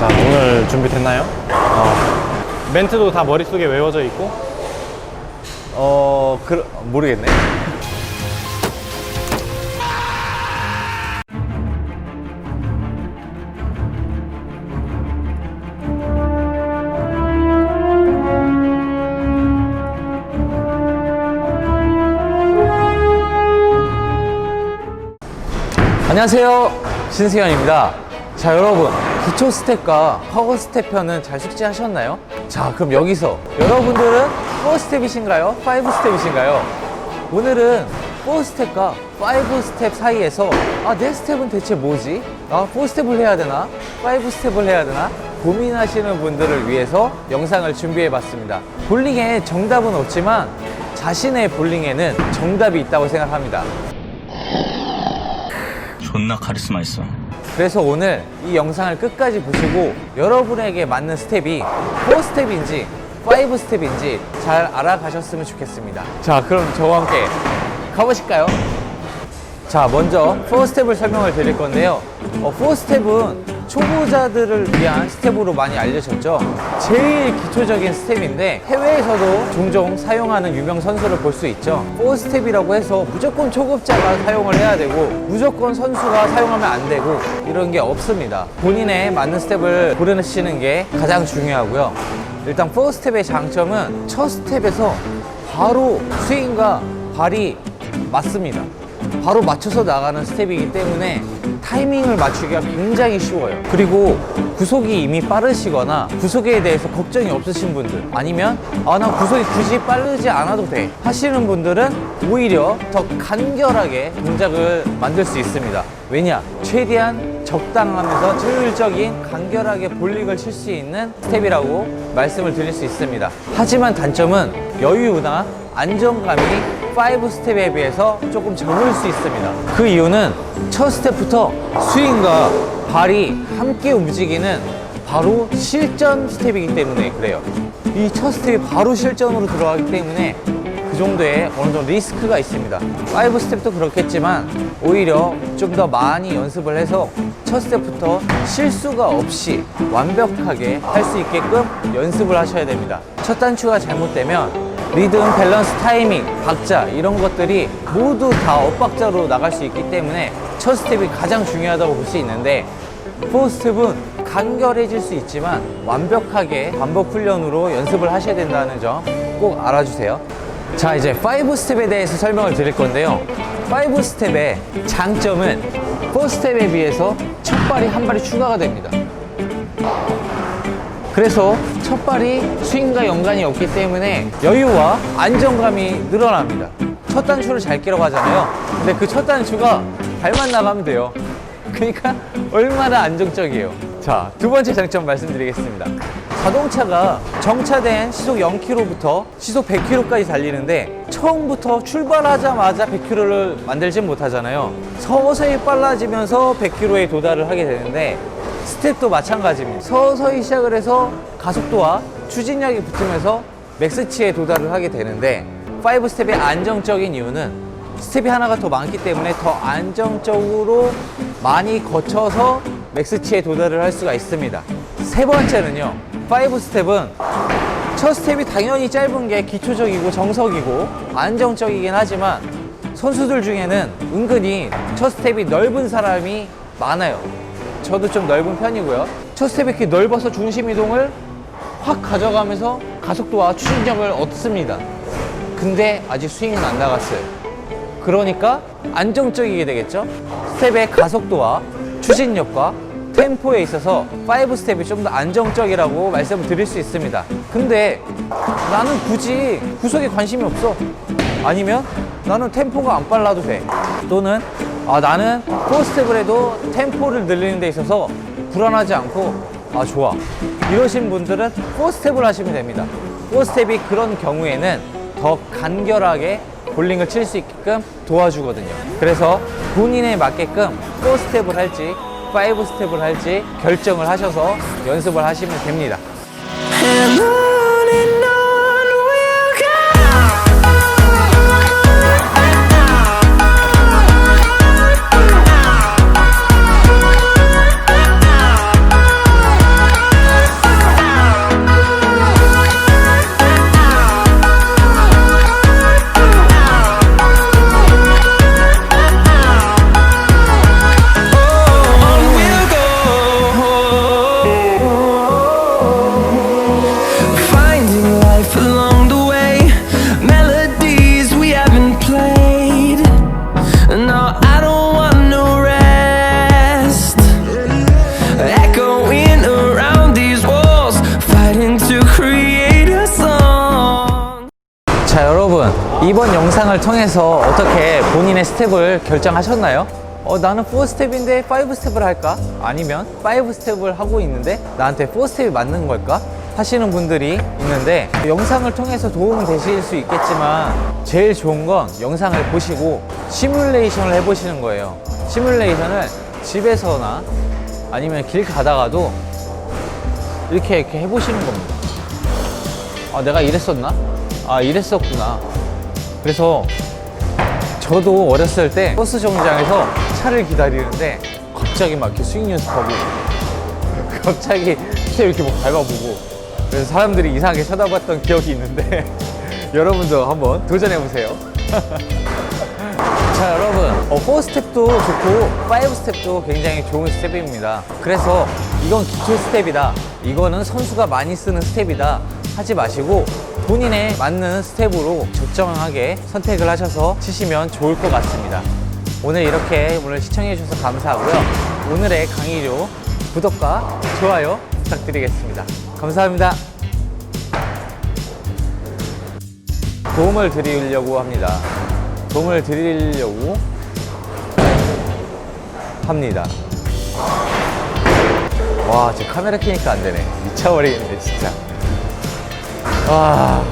자, 오늘 준비됐나요? 어, 멘트도 다 머릿속에 외워져 있고. 어, 그, 모르겠네. 안녕하세요. 신세현입니다. 자, 여러분. 기초 스텝과 파워 스텝 편은 잘 숙지하셨나요? 자, 그럼 여기서 여러분들은 4 스텝이신가요? 5 스텝이신가요? 오늘은 4 스텝과 5 스텝 사이에서 아, 내 스텝은 대체 뭐지? 아, 4 스텝을 해야 되나? 5 스텝을 해야 되나? 고민하시는 분들을 위해서 영상을 준비해 봤습니다. 볼링에 정답은 없지만 자신의 볼링에는 정답이 있다고 생각합니다. 존나 카리스마 있어. 그래서 오늘 이 영상을 끝까지 보시고 여러분에게 맞는 스텝이 4 스텝인지 5 스텝인지 잘 알아가셨으면 좋겠습니다. 자, 그럼 저와 함께 가보실까요? 자, 먼저 4 스텝을 설명을 드릴 건데요. 어, 4 스텝은 초보자들을 위한 스텝으로 많이 알려졌죠. 제일 기초적인 스텝인데 해외에서도 종종 사용하는 유명 선수를 볼 수 있죠. 4 스텝이라고 해서 무조건 초급자가 사용을 해야 되고 무조건 선수가 사용하면 안 되고 이런 게 없습니다. 본인의 맞는 스텝을 고르시는 게 가장 중요하고요. 일단 4 스텝의 장점은 첫 스텝에서 바로 스윙과 발이 맞습니다. 바로 맞춰서 나가는 스텝이기 때문에 타이밍을 맞추기가 굉장히 쉬워요. 그리고 구속이 이미 빠르시거나 구속에 대해서 걱정이 없으신 분들 아니면 아 나 구속이 굳이 빠르지 않아도 돼 하시는 분들은 오히려 더 간결하게 동작을 만들 수 있습니다. 왜냐? 최대한 적당하면서 효율적인 간결하게 볼링을 칠 수 있는 스텝이라고 말씀을 드릴 수 있습니다. 하지만 단점은 여유나 안정감이 5 스텝에 비해서 조금 적을 수 있습니다. 그 이유는 첫 스텝부터 스윙과 발이 함께 움직이는 바로 실전 스텝이기 때문에 그래요. 이 첫 스텝이 바로 실전으로 들어가기 때문에 그 정도의 어느 정도 리스크가 있습니다. 5 스텝도 그렇겠지만 오히려 좀 더 많이 연습을 해서 첫 스텝부터 실수가 없이 완벽하게 할 수 있게끔 연습을 하셔야 됩니다. 첫 단추가 잘못되면 리듬, 밸런스, 타이밍, 박자 이런 것들이 모두 다 엇박자로 나갈 수 있기 때문에 첫 스텝이 가장 중요하다고 볼 수 있는데 4 스텝은 간결해질 수 있지만 완벽하게 반복 훈련으로 연습을 하셔야 된다는 점 꼭 알아주세요. 자, 이제 5 스텝에 대해서 설명을 드릴 건데요. 5 스텝의 장점은 4 스텝에 비해서 첫 발이 한 발이 추가가 됩니다. 그래서 첫 발이 스윙과 연관이 없기 때문에 여유와 안정감이 늘어납니다. 첫 단추를 잘 끼라고 하잖아요. 근데 그 첫 단추가 발만 나가면 돼요. 그러니까 얼마나 안정적이에요. 자, 두 번째 장점 말씀드리겠습니다. 자동차가 정차된 시속 0km부터 시속 100km까지 달리는데 처음부터 출발하자마자 100km를 만들진 못하잖아요. 서서히 빨라지면서 100km에 도달을 하게 되는데 스텝도 마찬가지입니다. 서서히 시작을 해서 가속도와 추진력이 붙으면서 맥스치에 도달을 하게 되는데 5 스텝의 안정적인 이유는 스텝이 하나가 더 많기 때문에 더 안정적으로 많이 거쳐서 맥스치에 도달을 할 수가 있습니다. 세 번째는요. 5 스텝은 첫 스텝이 당연히 짧은 게 기초적이고 정석이고 안정적이긴 하지만 선수들 중에는 은근히 첫 스텝이 넓은 사람이 많아요. 저도 좀 넓은 편이고요. 첫 스텝이 이렇게 넓어서 중심 이동을 확 가져가면서 가속도와 추진력을 얻습니다. 근데 아직 스윙은 안 나갔어요. 그러니까 안정적이게 되겠죠? 스텝의 가속도와 추진력과 템포에 있어서 5 스텝이 좀 더 안정적이라고 말씀을 드릴 수 있습니다. 근데 나는 굳이 구속에 관심이 없어. 아니면 나는 템포가 안 빨라도 돼. 또는 아, 나는 4 스텝을 해도 템포를 늘리는 데 있어서 불안하지 않고 아, 좋아. 이러신 분들은 4 스텝을 하시면 됩니다. 4 스텝이 그런 경우에는 더 간결하게 볼링을 칠 수 있게끔 도와주거든요. 그래서 본인에 맞게끔 4 스텝을 할지 5 스텝을 할지 결정을 하셔서 연습을 하시면 됩니다. 이번 영상을 통해서 어떻게 본인의 스텝을 결정하셨나요? 어, 나는 4스텝인데 5스텝을 할까? 아니면 5스텝을 하고 있는데 나한테 4스텝이 맞는 걸까? 하시는 분들이 있는데 영상을 통해서 도움은 되실 수 있겠지만 제일 좋은 건 영상을 보시고 시뮬레이션을 해보시는 거예요. 시뮬레이션을 집에서나 아니면 길 가다가도 이렇게 이렇게 해보시는 겁니다. 아, 내가 이랬었나? 아, 이랬었구나. 그래서 저도 어렸을 때 버스 정류장에서 차를 기다리는데 갑자기 막 이렇게 스윙 연습하고 갑자기 스텝 이렇게 막 밟아보고 그래서 사람들이 이상하게 쳐다봤던 기억이 있는데 여러분도 한번 도전해보세요. 자 여러분. 어, 4스텝도 좋고 5스텝도 굉장히 좋은 스텝입니다. 그래서 이건 기초 스텝이다. 이거는 선수가 많이 쓰는 스텝이다 하지 마시고 본인에 맞는 스텝으로 적정하게 선택을 하셔서 치시면 좋을 것 같습니다 오늘 이렇게 오늘 시청해 주셔서 감사하고요 오늘의 강의료 구독과 좋아요 부탁드리겠습니다 감사합니다 도움을 드리려고 합니다. 도움을 드리려고 합니다. 와, 제 카메라 켜니까 안 되네. 미쳐버리겠네, 진짜. 와.